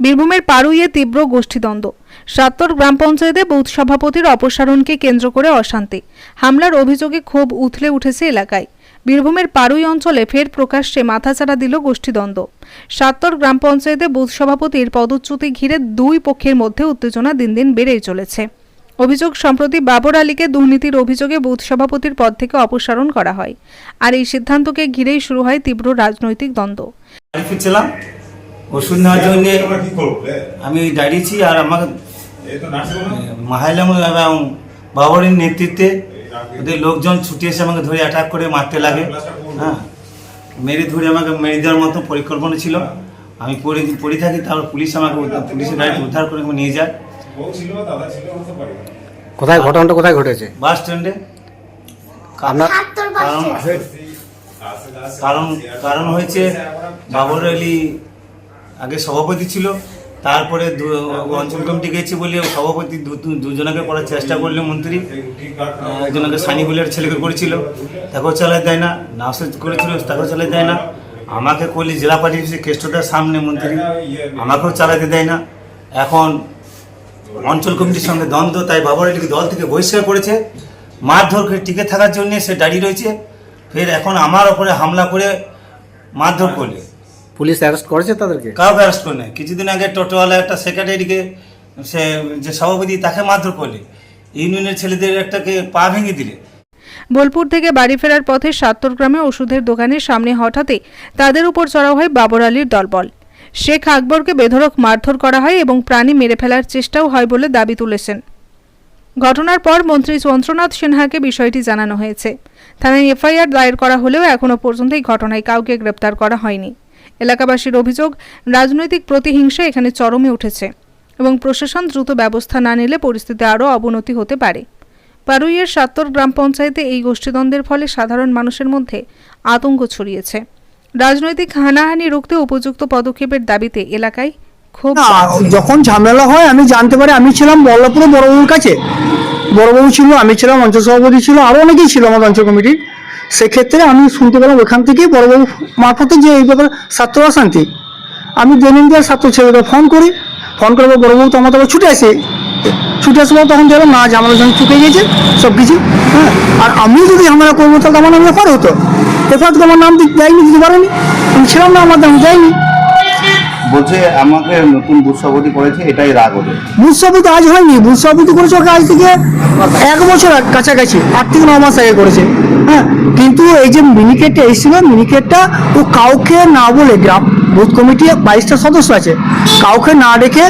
বীরভূমের পারুইয়ে তীব্র গোষ্ঠীদ্বন্দ্ব। সাত্তর গ্রাম পঞ্চায়েতে বুথ সভাপতির অপসারণকে কেন্দ্র করে অশান্তি। হামলার অভিযোগে ক্ষোভ উথলে উঠেছে এলাকায়। বীরভূমের পারুই অঞ্চলে ফের প্রকাশ্যে মাথাচাড়া দিল গোষ্ঠীদ্বন্দ্ব। সাত্তর গ্রাম পঞ্চায়েতে বুথ সভাপতির পদচ্যুতি ঘিরে দুই পক্ষের মধ্যে উত্তেজনা দিন দিন বেড়েই চলেছে। অভিযোগ সম্প্রতি বাবর আলীকে দুর্নীতির অভিযোগে বুথ সভাপতির পদ থেকে অপসারণ করা হয়। আর এই সিদ্ধান্তকে ঘিরেই শুরু হয় তীব্র রাজনৈতিক দ্বন্দ্ব। ওষুধ নেওয়ার জন্য কি করব আমি দাঁড়িয়েছি আর আমাকে মাহাইলাম এবং বাবরের নেতৃত্বে ওদের লোকজন ছুটে এসে আমাকে ধরে অ্যাটাক করে মারতে লাগে। হ্যাঁ মেরে ধরে আমাকে মেরে দেওয়ার মতো পরিকল্পনা ছিল। আমি পড়ে পড়ে থাকি তারপর পুলিশ আমাকে পুলিশের গাড়ি উদ্ধার করে নিয়ে যায়। কোথায় ঘটনাটা কোথায় ঘটেছে? বাস স্ট্যান্ডে। আপনার কারণ কারণ কারণ হয়েছে বাবর আলী আগে সভাপতি ছিল, তারপরে অঞ্চল কমিটি গেছে বলে সভাপতি দুজনকে করার চেষ্টা করল মন্ত্রী। একজনকে সানি বলের ছেলেকে করেছিল। তাকেও চালাই দেয় না নাসেদ করেছিল, তাকেও চালাই দেয় না। আমাকে করলি জেলা অফিসে কেষ্টদার সামনে মন্ত্রী। আমাকেও চালাতে দেয় না। এখন অঞ্চল কমিটির সঙ্গে দ্বন্দ্ব, তাই বাবর আলীকে দল থেকে বহিষ্কার করেছে। মারধর করে টিকে থাকার জন্য সে দাঁড়িয়ে রয়েছে। ফের এখন আমার ওপরে হামলা করে মারধর করলে। পুলিশ অ্যারেস্ট করেছে তাদেরকে? কাউকে অ্যারেস্ট করে নেয় কিছুদিন আগে টোটোওয়ালা একটা সেক্রেটারিকে সে যে সভাপতি তাকে মারধর করলে। ইউনিয়নের ছেলেদের একটাকে পা ভেঙে দিলে। বোলপুর থেকে বাড়ি ফেরার পথে সাত্তর গ্রামে ওষুধের দোকানের সামনে হঠাৎই তাদের উপর চড়াও হয় বাবর আলীর দলবল। শেখ আকবরকে বেধড়ক মারধর করা হয় এবং প্রাণী মেরে ফেলার চেষ্টাও হয় বলে দাবি তুলেছেন। ঘটনার পর মন্ত্রী চন্দ্রনাথ সিনহাকে বিষয়টি জানানো হয়েছে। থানায় এফআইআর দায়ের করা হলেও এখনও পর্যন্ত এই ঘটনায় কাউকে গ্রেপ্তার করা হয়নি। এলাকাবাসীর অভিযোগ রাজনৈতিক প্রতিহিংসা এখানে চরমে উঠেছে এবং প্রশাসন দ্রুত ব্যবস্থা না নিলে পরিস্থিতি আরও অবনতি হতে পারে। পারুইয়ের সাত্তর গ্রাম পঞ্চায়েতে এই গোষ্ঠীদ্বন্দ্বের ফলে সাধারণ মানুষের মধ্যে আতঙ্ক ছড়িয়েছে। রাজনৈতিক হানাহানি রুখতে উপযুক্ত পদক্ষেপের দাবিতে এলাকায় না যখন ঝামেলা হয় আমি জানতে পারি আমি ছিলাম বল্লভপুরে বড়বাবুর কাছে। বড়বাবু ছিল, আমি ছিলাম অঞ্চল সভাপতি ছিল আরও অনেকেই ছিল আমাদের অঞ্চল কমিটির। সেক্ষেত্রে আমি শুনতে পেলাম ওখান থেকে বড়বাবু মারফতে যে এই ব্যাপারে ছাত্র অশান্তি। আমি দৈনন্দিন ছাত্র ছেলেদের ফোন করি, ফোন করে বড়বাবু তো আমার তখন ছুটে আসে। ছুটে পর তখন দেখলাম, না ঝামেলা যখন চুকে গেছে সব কিছু হ্যাঁ। আর আমি যদি ঝামেলা করব, তাহলে আমার নামে করে হতো। এরপর তো আমার নাম দিতে যায়নি দিতে পারেনি। আমি ছিলাম না, আমার নাম যায়নি বলছে আমাকে নতুন বুথ সভাপতি করেছে এটাই রাগ ওদের। বুথ সভাপতি আজ হয়নি বুথ সভাপতি করেছে ওকে আজ থেকে এক বছর কাছাকাছি আট থেকে ন মাস আগে করেছে। হ্যাঁ কিন্তু এই যে মিনিকেটটা এসেছিল মিনিকেটটা ও কাউকে না বলে গ্রাম বুথ কমিটি বাইশটা সদস্য আছে কাউকে না ডেকে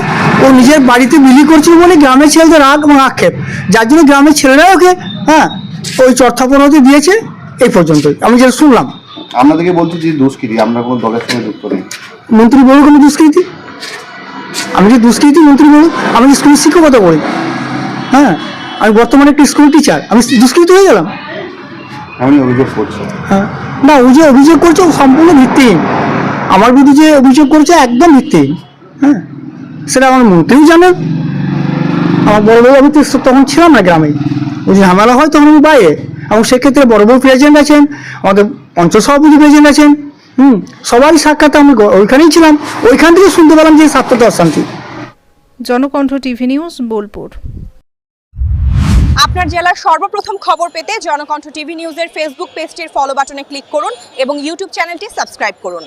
ও নিজের বাড়িতে বিলি করছিল বলে গ্রামের ছেলেদের রাগ এবং আক্ষেপ। যার জন্য গ্রামের ছেলেরা ওকে হ্যাঁ ওই চর্থাপনতি দিয়েছে এই পর্যন্তই। আমি যেটা শুনলাম। আপনাদেরকে বলছি যে দুষ্কৃতি আমরা কোনো দলের সঙ্গে যুক্ত নেই। মন্ত্রী বলুক আমি দুষ্কৃতি আমি যে দুষ্কৃতি মন্ত্রী বলুক আমি যে স্কুলের শিক্ষকতা করি হ্যাঁ আমি বর্তমানে একটা স্কুল টিচার। আমি দুষ্কৃতি হয়ে গেলাম। আমি অভিযোগ করছি। হ্যাঁ না ও যে অভিযোগ করছে ও সম্পূর্ণ ভিত্তিহীন। আমার বিরুদ্ধে যে অভিযোগ করছে একদম ভিত্তিহীন। হ্যাঁ সেটা আমার মন্ত্রীও জানেন। আমার বড় বউ আমি তো তখন ছিলাম না গ্রামে। ও যে ঝামেলা হয় তখন আমি বাইরে। এবং সেক্ষেত্রে বড় বউ প্রেজেন্ট আছেন আমাদের অঞ্চল সভাপতি প্রেজেন্ট আছেন। হুম সবারই সাক্ষাৎ আমি ওইখানেই ছিলাম। ওইখান থেকে শুনতে পেলাম যে সাতটা অশান্তি। Janakantha TV news Bolpur. আপনার জেলার সর্বপ্রথম খবর পেতে জনকণ্ঠ টিভি নিউজের ফেসবুক পেজটির ফলো বাটনে ক্লিক করুন এবং ইউটিউব চ্যানেলটি সাবস্ক্রাইব করুন।